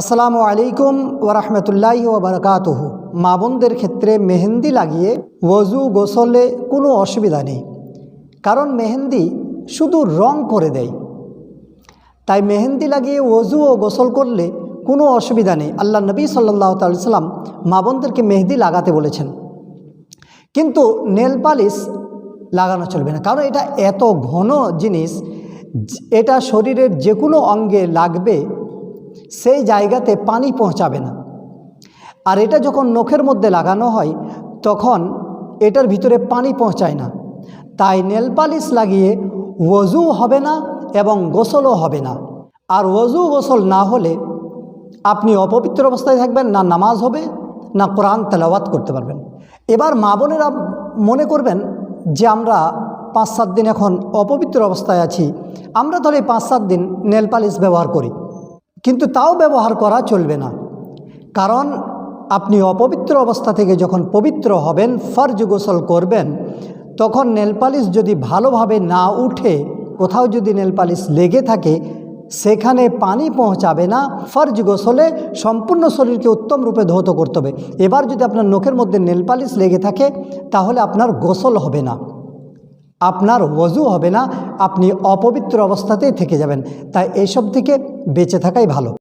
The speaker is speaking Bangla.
আসসালামু আলাইকুম ওরহমতুল্লাহ ওবরকাতহ মা বোনদের ক্ষেত্রে মেহেন্দি লাগিয়ে ওজু গোসলে কোনো অসুবিধা নেই, কারণ মেহেন্দি শুধু রং করে দেয়। তাই মেহেন্দি লাগিয়ে ওজু ও গোসল করলে কোনো অসুবিধা নেই। আল্লাহ নবী সাল্লাহ সাল্লাম মা মেহেন্দি লাগাতে বলেছেন। কিন্তু নেল পালিশ লাগানো চলবে না, কারণ এটা এত ঘন জিনিস, এটা শরীরের যে কোনো অঙ্গে লাগবে সেই জায়গাতে পানি পৌঁছাবে না। আর এটা যখন নখের মধ্যে লাগানো হয়, তখন এটার ভিতরে পানি পৌঁছায় না। তাই নেল পালিশ লাগিয়ে ওজু হবে না এবং গোসলও হবে না। আর ওজু গোসল না হলে আপনি অপবিত্র অবস্থায় থাকবেন, না নামাজ হবে, না কোরআন তেলাওয়াত করতে পারবেন। এবার মা বোনেরা মনে করবেন যে আমরা পাঁচ সাত দিন এখন অপবিত্র অবস্থায় আছি। আমরা তাহলে পাঁচ সাত দিন নেল পালিশ ব্যবহার করি। কিন্তু তাও ব্যবহার করা চলবে না। কারণ আপনি অপবিত্র অবস্থা থেকে যখন পবিত্র হবেন, ফর্জ গোসল করবেন, তখন নেলপালিশ যদি ভালোভাবে না উঠে, কোথাও যদি নেলপালিশ লেগে থাকে, সেখানে পানি পৌঁছাবে না। ফর্জ গোসলে সম্পূর্ণ শরীরকে উত্তম রূপে ধৌত করতে হবে। এবার যদি আপনার নখের মধ্যে নেলপালিশ লেগে থাকে, তাহলে আপনার গোসল হবে না। আপনার ওজু হবে না, আপনি অপবিত্র অবস্থাতেই থেকে যাবেন। তাই এইসব থেকে বেঁচে থাকাই ভালো।